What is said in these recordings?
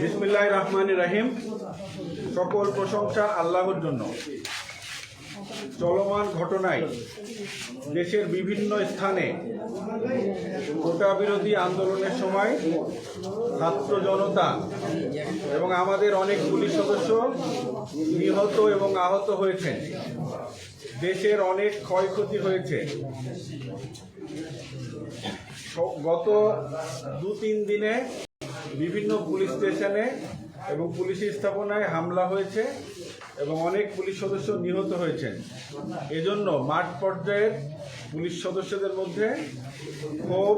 বিসমিল্লাহ রহমান রাহিম। সকল প্রশংসা আল্লাহর জন্য। চলমান ঘটনায় দেশের বিভিন্ন স্থানে কোটা বিরোধী আন্দোলনের সময় ছাত্র জনতা এবং আমাদের অনেক পুলিশ সদস্য নিহত এবং আহত হয়েছেন। দেশের অনেক ক্ষয়ক্ষতি হয়েছে। গত দু তিন দিনে বিভিন্ন পুলিশ স্টেশনে এবং পুলিশ স্থাপনায় হামলা হয়েছে এবং অনেক পুলিশ সদস্য নিহত হয়েছেন। এজন্য মাঠ পর্যায়ের পুলিশ সদস্যদের মধ্যে ক্ষোভ,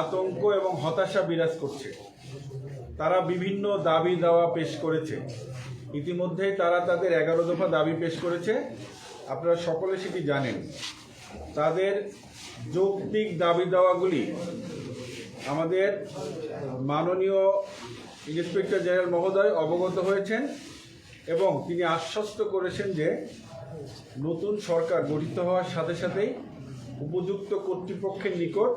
আতঙ্ক এবং হতাশা বিরাজ করছে। তারা বিভিন্ন দাবি দাওয়া পেশ করেছে। ইতিমধ্যেই তারা তাদের এগারো দফা দাবি পেশ করেছে। আপনারা সকলে সেটি জানেন। তাদের যৌক্তিক দাবি দাওয়াগুলি আমাদের মাননীয় ইন্সপেক্টর জেনারেল মহোদয় অবগত হয়েছেন এবং তিনি আশ্বস্ত করেছেন যে নতুন সরকার গঠিত হওয়ার সাথে সাথেই উপযুক্ত কর্তৃপক্ষের নিকট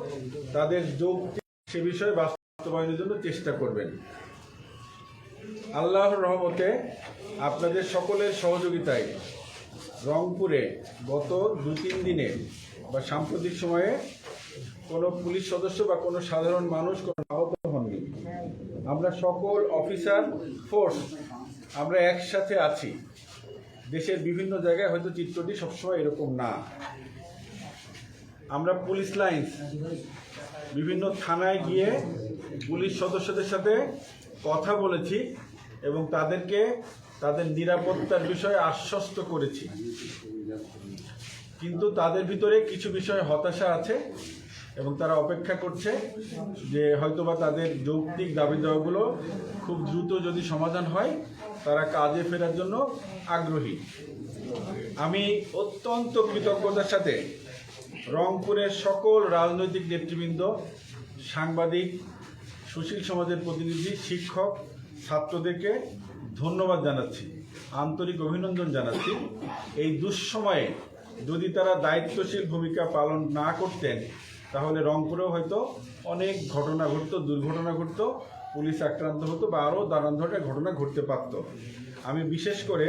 তাদের যৌক্তিক সে বিষয়ে বাস্তবায়নের জন্য চেষ্টা করবেন। আল্লাহর রহমতে আপনাদের সকলের সহযোগিতায় রংপুরে গত দু তিন দিনে বা সাম্প্রতিক সময়ে কোনো পুলিশ সদস্য বা কোনো সাধারণ মানুষ, কোনো আহত হননি। আমরা সকল অফিসার, ফোর্স, আমরা একসাথে আছি। দেশের বিভিন্ন জায়গায় হয়তো চিত্রটি সবসময় এরকম না। আমরা পুলিশ লাইন্স, বিভিন্ন থানায় গিয়ে পুলিশ সদস্যদের সাথে কথা বলেছি এবং তাদেরকে তাদের নিরাপত্তার বিষয়ে আশ্বস্ত করেছি। কিন্তু তাদের ভিতরে কিছু বিষয়ে হতাশা আছে। এবং তারা অপেক্ষা করছে যে হয়তোবা তাদের যৌক্তিক দাবি দেওয়াগুলো খুব দ্রুত যদি সমাধান হয়, তারা কাজে ফেরার জন্য আগ্রহী। আমি অত্যন্ত কৃতজ্ঞতার সাথে রংপুরের সকল রাজনৈতিক নেতৃবৃন্দ, সাংবাদিক, সুশীল সমাজের প্রতিনিধি, শিক্ষক, ছাত্রদেরকে ধন্যবাদ জানাচ্ছি, আন্তরিক অভিনন্দন জানাচ্ছি। এই দুঃসময়ে যদি তারা দায়িত্বশীল ভূমিকা পালন না করতেন তাহলে রংপুরেও হয়তো অনেক ঘটনা ঘটতো, দুর্ঘটনা ঘটতো, পুলিশ আক্রান্ত হতো বা আরও নানান ধরনের ঘটনা ঘটতে পারত। আমি বিশেষ করে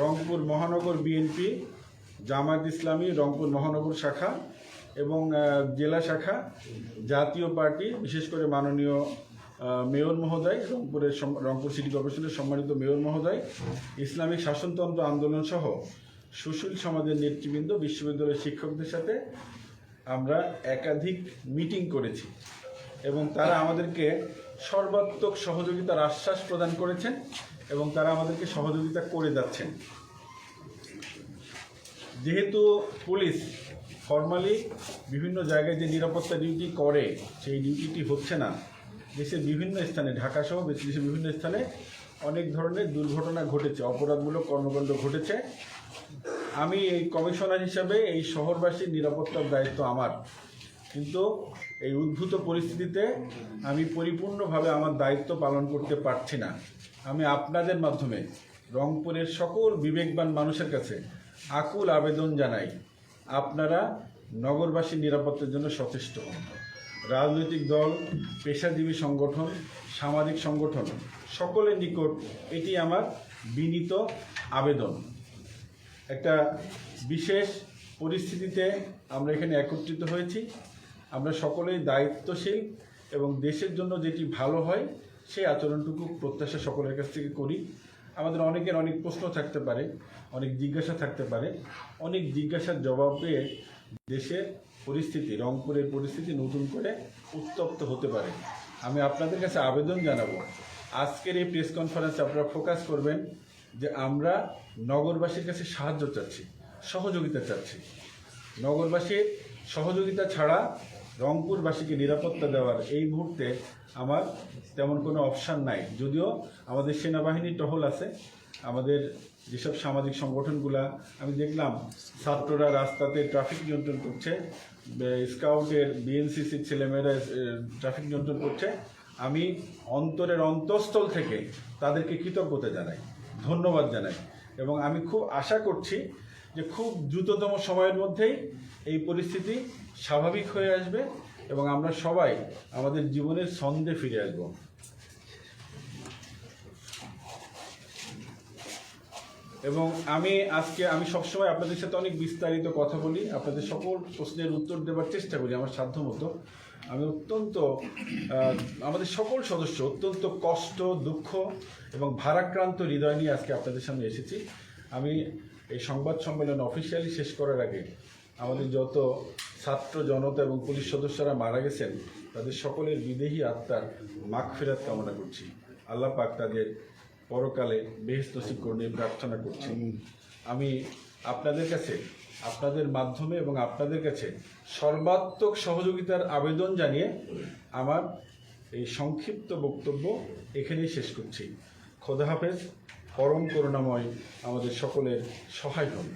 রংপুর মহানগর বিএনপি জামায়াত ইসলামী, রংপুর মহানগর শাখা এবং জেলা শাখা, জাতীয় পার্টি, বিশেষ করে মাননীয় মেয়র মহোদয়, রংপুরের রংপুর সিটি কর্পোরেশনের সম্মানিত মেয়র মহোদয়, ইসলামিক শাসনতন্ত্র আন্দোলন সহ সুশীল সমাজের নেতৃবৃন্দ, বিশ্ববিদ্যালয়ের শিক্ষকদের সাথে আমরা একাধিক মিটিং করেছি এবং তারা আমাদেরকে সর্বাত্মক সহযোগিতার আশ্বাস প্রদান করেছেন এবং তারা আমাদেরকে সহযোগিতা করে যাচ্ছেন। যেহেতু পুলিশ ফর্মালি বিভিন্ন জায়গায় যে নিরাপত্তা ডিউটি করে, সেই ডিউটিটি হচ্ছে না। দেশের বিভিন্ন স্থানে ঢাকা সহ দেশের বিভিন্ন স্থানে অনেক ধরনের দুর্ঘটনা ঘটেছে, অপরাধমূলক কর্মকাণ্ড ঘটেছে। আমি এই কমিশনার হিসাবে এই শহরবাসীর নিরাপত্তার দায়িত্ব আমার। কিন্তু এই উদ্ভূত পরিস্থিতিতে আমি পরিপূর্ণভাবে আমার দায়িত্ব পালন করতে পারছি না। আমি আপনাদের মাধ্যমে রংপুরের সকল বিবেকবান মানুষের কাছে আকুল আবেদন জানাই, আপনারা নগরবাসীর নিরাপত্তার জন্য সচেষ্ট হন। রাজনৈতিক দল, পেশাজীবী সংগঠন, সামাজিক সংগঠন, সকলের নিকট এটি আমার বিনীত আবেদন। একটা বিশেষ পরিস্থিতিতে আমরা এখানে একত্রিত হয়েছি। আমরা সকলেই দায়িত্বশীল এবং দেশের জন্য যেটি ভালো হয়, সেই আচরণটুকু প্রত্যাশা সকলের কাছ থেকে করি। আমাদের অনেকের অনেক প্রশ্ন থাকতে পারে, অনেক জিজ্ঞাসা থাকতে পারে। অনেক জিজ্ঞাসার জবাব পেয়ে দেশের পরিস্থিতি, রংপুরের পরিস্থিতি নতুন করে উত্তপ্ত হতে পারে। আমি আপনাদের কাছে আবেদন জানাব, আজকের এই প্রেস কনফারেন্সে আপনারা ফোকাস করবেন যে আমরা নগরবাসীর কাছে সাহায্য চাচ্ছি, সহযোগিতা চাচ্ছি। নগরবাসীর সহযোগিতা ছাড়া রংপুরবাসীকে নিরাপত্তা দেওয়ার এই মুহূর্তে আমার তেমন কোনো অপশান নাই। যদিও আমাদের সেনাবাহিনীর টহল আছে, আমাদের যেসব সামাজিক সংগঠনগুলা, আমি দেখলাম ছাত্ররা রাস্তাতে ট্রাফিক নিয়ন্ত্রণ করছে স্কাউটের বিএনসিসির ছেলেমেয়েরা ট্রাফিক নিয়ন্ত্রণ করছে। আমি অন্তরের অন্তঃস্থল থেকে তাদেরকে কৃতজ্ঞতা জানাই। ধন্যবাদ জানাই। এবং আমি খুব আশা করছি যে খুব দ্রুততম সময়ের মধ্যেই এই পরিস্থিতি স্বাভাবিক হয়ে আসবে এবং আমরা সবাই আমাদের জীবনের ছন্দে ফিরে আসব। এবং আমি আজকে, আমি সবসময় আপনাদের সাথে অনেক বিস্তারিত কথা বলি। আপনাদের সকল প্রশ্নের উত্তর দেওয়ার চেষ্টা করি আমার সাধ্য মতো আমি অত্যন্ত আমাদের সকল সদস্য অত্যন্ত কষ্ট, দুঃখ এবং ভারাক্রান্ত হৃদয় নিয়ে আজকে আপনাদের সামনে এসেছি। আমি এই সংবাদ সম্মেলন অফিসিয়ালি শেষ করার আগে আমাদের যত ছাত্র জনতা এবং পুলিশ সদস্যরা মারা গেছেন, তাদের সকলের বিদেহী আত্মার মাগ ফেরাত কামনা করছি। আল্লাহ পাক তাদের পরকালে বেহস্ত নসিব করুন এই প্রার্থনা করছি। আমি আপনাদের কাছে আপনাদের মাধ্যমে এবং আপনাদের কাছে সর্বাত্মক সহযোগিতার আবেদন জানিয়ে আমার এই সংক্ষিপ্ত বক্তব্য এখানেই শেষ করছি। খোদা হাফেজ পরম করুণাময় আমাদের সকলের সহায় হন